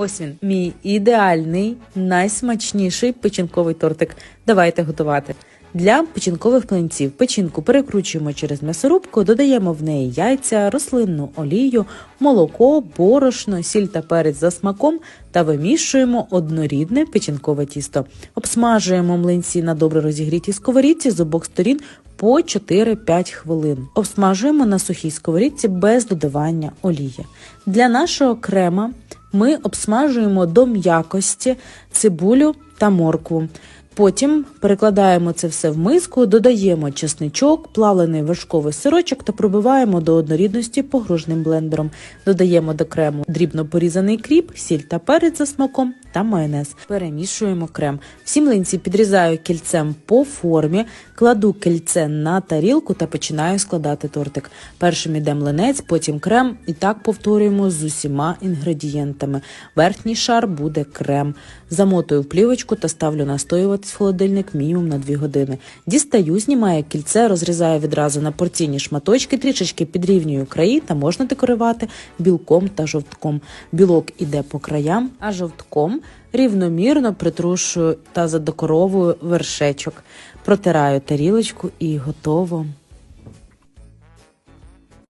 Ось він, мій ідеальний, найсмачніший печінковий тортик. Давайте готувати. Для печінкових млинців печінку перекручуємо через м'ясорубку, додаємо в неї яйця, рослинну олію, молоко, борошно, сіль та перець за смаком та вимішуємо однорідне печінкове тісто. Обсмажуємо млинці на добре розігрітій сковорідці з обох сторін по 4-5 хвилин. Обсмажуємо на сухій сковорідці без додавання олії. Для нашого крема ми обсмажуємо до м'якості цибулю та моркву. Потім перекладаємо це все в миску, додаємо чесничок, плавлений вершковий сирочок та пробиваємо до однорідності погружним блендером. Додаємо до крему дрібно порізаний кріп, сіль та перець за смаком та майонез. Перемішуємо крем. Всі млинці підрізаю кільцем по формі, кладу кільце на тарілку та починаю складати тортик. Першим іде млинець, потім крем, і так повторюємо з усіма інгредієнтами. Верхній шар буде крем. Замотую в плівочку та ставлю настоюватись в холодильник мінімум на 2 години. Дістаю, знімаю кільце, розрізаю відразу на порційні шматочки, трішечки підрівнюю краї та можна декорувати білком та жовтком. Білок іде по краям, а жовтком рівномірно притрушую та задекоровую вершечок. Протираю тарілочку і готово.